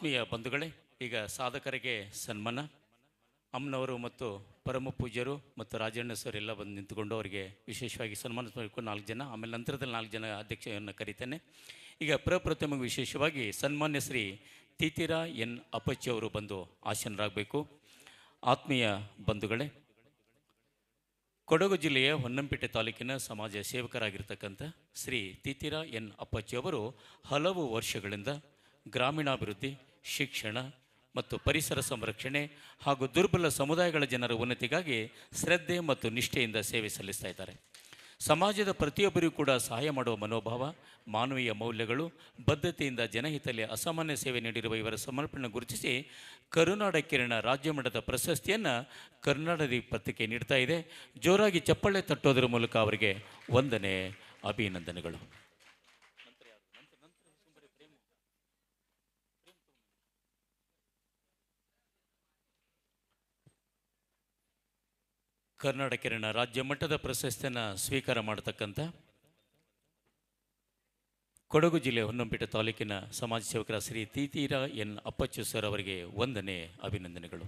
ಆತ್ಮೀಯ ಬಂಧುಗಳೇ, ಈಗ ಸಾಧಕರಿಗೆ ಸನ್ಮಾನ. ಅಮ್ಮನವರು ಮತ್ತು ಪರಮ ಪೂಜ್ಯರು ಮತ್ತು ರಾಜಣ್ಣ ಸರ್ ಎಲ್ಲ ಬಂದು ನಿಂತುಕೊಂಡು ಅವರಿಗೆ ವಿಶೇಷವಾಗಿ ಸನ್ಮಾನ ನಾಲ್ಕು ಜನ, ಆಮೇಲೆ ನಂತರದಲ್ಲಿ ನಾಲ್ಕು ಜನ ಅಧ್ಯಕ್ಷರನ್ನು ಕರೀತೇನೆ. ಈಗ ಪ್ರಪ್ರಥಮ ವಿಶೇಷವಾಗಿ ಸನ್ಮಾನ್ಯ ಶ್ರೀ ತೀತಿರ ಎನ್ ಅಪಚ್ಚಿ ಅವರು ಬಂದು ಆಸನರಾಗಬೇಕು. ಆತ್ಮೀಯ ಬಂಧುಗಳೇ, ಕೊಡಗು ಜಿಲ್ಲೆಯ ಹೊನ್ನಂಪೇಟೆ ತಾಲೂಕಿನ ಸಮಾಜ ಸೇವಕರಾಗಿರ್ತಕ್ಕಂಥ ಶ್ರೀ ತೀತಿರ ಎನ್ ಅಪ್ಪಚ್ಚಿ ಅವರು ಹಲವು ವರ್ಷಗಳಿಂದ ಗ್ರಾಮೀಣಾಭಿವೃದ್ಧಿ ಶಿಕ್ಷಣ ಮತ್ತು ಪರಿಸರ ಸಂರಕ್ಷಣೆ ಹಾಗೂ ದುರ್ಬಲ ಸಮುದಾಯಗಳ ಜನರ ಉನ್ನತಿಗಾಗಿ ಶ್ರದ್ಧೆ ಮತ್ತು ನಿಷ್ಠೆಯಿಂದ ಸೇವೆ ಸಲ್ಲಿಸ್ತಾ ಇದ್ದಾರೆ. ಸಮಾಜದ ಪ್ರತಿಯೊಬ್ಬರಿಗೂ ಕೂಡ ಸಹಾಯ ಮಾಡುವ ಮನೋಭಾವ, ಮಾನವೀಯ ಮೌಲ್ಯಗಳು, ಬದ್ಧತೆಯಿಂದ ಜನಹಿತಲ್ಲಿ ಅಸಾಮಾನ್ಯ ಸೇವೆ ನೀಡಿರುವ ಇವರ ಸಮರ್ಪಣೆ ಗುರುತಿಸಿ ಕರುನಾಡ ಕಿರಣ ರಾಜ್ಯ ಮಟ್ಟದ ಪ್ರಶಸ್ತಿಯನ್ನು ಕರ್ನಾಟಕ ಪತ್ರಿಕೆ ನೀಡ್ತಾ ಇದೆ. ಜೋರಾಗಿ ಚಪ್ಪಳೆ ತಟ್ಟೋದರ ಮೂಲಕ ಅವರಿಗೆ ವಂದನೆ, ಅಭಿನಂದನೆಗಳು. ಕರ್ನಾಟಕ ಕಿರಣ ರಾಜ್ಯ ಮಟ್ಟದ ಪ್ರಶಸ್ತಿಯನ್ನು ಸ್ವೀಕಾರ ಮಾಡತಕ್ಕಂಥ ಕೊಡಗು ಜಿಲ್ಲೆ ಹೊನ್ನಂಪೇಟೆ ತಾಲೂಕಿನ ಸಮಾಜ ಸೇವಕರ ಶ್ರೀ ತೀತೀರ ಎನ್ ಅಪ್ಪಚ್ಚು ಸರ್ ಅವರಿಗೆ ವಂದನೆ ಅಭಿನಂದನೆಗಳು.